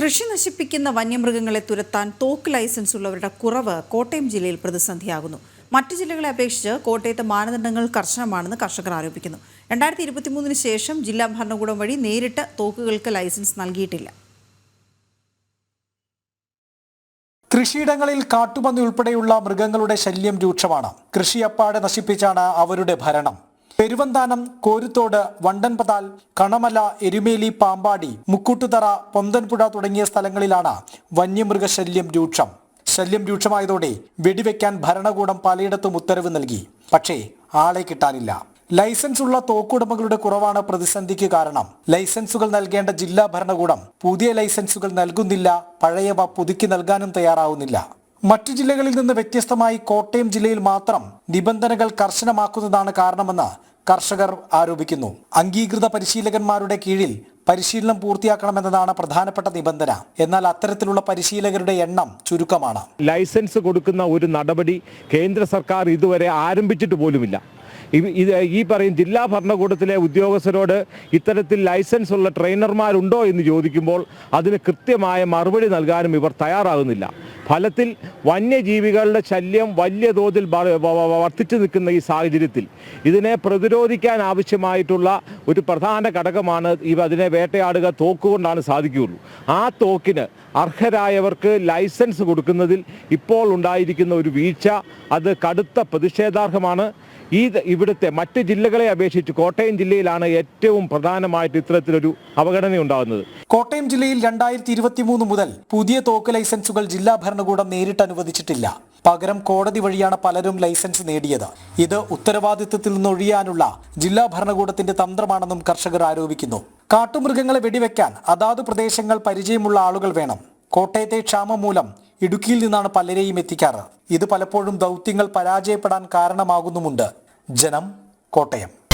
കൃഷി നശിപ്പിക്കുന്ന വന്യമൃഗങ്ങളെ തുരത്താൻ തോക്ക് ലൈസൻസ് ഉള്ളവരുടെ കുറവ് കോട്ടയം ജില്ലയിൽ പ്രതിസന്ധിയാകുന്നു. മറ്റു ജില്ലകളെ അപേക്ഷിച്ച് കോട്ടയത്തെ മാനദണ്ഡങ്ങൾ കർശനമാണെന്ന് കർഷകർ ആരോപിക്കുന്നു. രണ്ടായിരത്തി ഇരുപത്തിമൂന്നിന് ശേഷം ജില്ലാ ഭരണകൂടം വഴി നേരിട്ട് തോക്കുകൾക്ക് ലൈസൻസ് നൽകിയിട്ടില്ല. കൃഷിയിടങ്ങളിൽ കാട്ടുപന്നി ഉൾപ്പെടെയുള്ള മൃഗങ്ങളുടെ ശല്യം രൂക്ഷമാണ്. കൃഷിയപ്പാടെ നശിപ്പിച്ചാണ് അവരുടെ ഭരണം. പെരുവന്താനം കോരുത്തോട് വണ്ടൻപതാൽ കണമല എരുമേലി പാമ്പാടി മുക്കൂട്ടുതറ പൊന്തൻപുഴ തുടങ്ങിയ സ്ഥലങ്ങളിലാണ് വന്യമൃഗശല്യം രൂക്ഷം. ശല്യം രൂക്ഷമായതോടെ വെടിവെക്കാൻ ഭരണകൂടം പലയിടത്തും ഉത്തരവ് നൽകി. പക്ഷേ ആളെ കിട്ടാനില്ല. ലൈസൻസ് ഉള്ള തോക്കുടമകളുടെ കുറവാണ് പ്രതിസന്ധിക്ക് കാരണം. ലൈസൻസുകൾ നൽകേണ്ട ജില്ലാ ഭരണകൂടം പുതിയ ലൈസൻസുകൾ നൽകുന്നില്ല പഴയവ പുതുക്കി നൽകാനും തയ്യാറാവുന്നില്ല. മറ്റു ജില്ലകളിൽ നിന്ന് വ്യത്യസ്തമായി കോട്ടയം ജില്ലയിൽ മാത്രം നിബന്ധനകൾ കർശനമാക്കുന്നതാണ് കാരണമെന്ന് കർഷകർ ആരോപിക്കുന്നു. അംഗീകൃത പരിശീലകന്മാരുടെ കീഴിൽ പരിശീലനം പൂർത്തിയാക്കണമെന്നതാണ് പ്രധാനപ്പെട്ട നിബന്ധന. എന്നാൽ അത്തരത്തിലുള്ള പരിശീലകരുടെ എണ്ണം ചുരുക്കമാണ്. ലൈസൻസ് കൊടുക്കുന്ന ഒരു നടപടി കേന്ദ്ര സർക്കാർ ഇതുവരെ ആരംഭിച്ചിട്ട് പോലുമില്ല. ഇത് ഈ പറയും ജില്ലാ ഭരണകൂടത്തിലെ ഉദ്യോഗസ്ഥരോട് ഇത്തരത്തിൽ ലൈസൻസ് ഉള്ള ട്രെയിനർമാരുണ്ടോ എന്ന് ചോദിക്കുമ്പോൾ അതിന് കൃത്യമായ മറുപടി നൽകാനും ഇവർ തയ്യാറാകുന്നില്ല. ഫലത്തിൽ വന്യജീവികളുടെ ശല്യം വലിയ തോതിൽ വർദ്ധിച്ചു നിൽക്കുന്ന ഈ സാഹചര്യത്തിൽ ഇതിനെ പ്രതിരോധിക്കാൻ ആവശ്യമായിട്ടുള്ള ഒരു പ്രധാന ഘടകമാണ് ഇവ അതിനെ വേട്ടയാടുക തോക്കുകൊണ്ടാണ് സാധിക്കുകയുള്ളൂ. ആ തോക്കിന് അർഹരായവർക്ക് ലൈസൻസ് കൊടുക്കുന്നതിൽ ഇപ്പോൾ ഉണ്ടായിരിക്കുന്ന ഒരു വീഴ്ച അത് കടുത്ത പ്രതിഷേധാർഹമാണ്. ഈ ഇവിടുത്തെ മറ്റ് ജില്ലകളെ അപേക്ഷിച്ച് കോട്ടയം ജില്ലയിലാണ് ഏറ്റവും പ്രധാനമായിട്ട് ഇത്തരത്തിലൊരു അവഗണന ഉണ്ടാകുന്നത് കോട്ടയം ജില്ലയിൽ രണ്ടായിരത്തി മുതൽ പുതിയ തോക്ക് ലൈസൻസുകൾ ജില്ലാ ഭരണകൂടം നേരിട്ട് അനുവദിച്ചിട്ടില്ല. പകരം കോടതി വഴിയാണ് പലരും ലൈസൻസ് നേടിയത്. ഇത് ഉത്തരവാദിത്വത്തിൽ നിന്നൊഴിയാനുള്ള ജില്ലാ ഭരണകൂടത്തിന്റെ തന്ത്രമാണെന്നും കർഷകർ ആരോപിക്കുന്നു. കാട്ടുമൃഗങ്ങളെ വെടിവെക്കാൻ അതാത് പ്രദേശങ്ങൾ പരിചയമുള്ള ആളുകൾ വേണം. കോട്ടയത്തെ ക്ഷാമം മൂലം ഇടുക്കിയിൽ നിന്നാണ് പലരെയും എത്തിക്കാറ്. ഇത് പലപ്പോഴും ദൗത്യങ്ങൾ പരാജയപ്പെടാൻ കാരണമാകുന്നുമുണ്ട്. ജനം കോട്ടയം.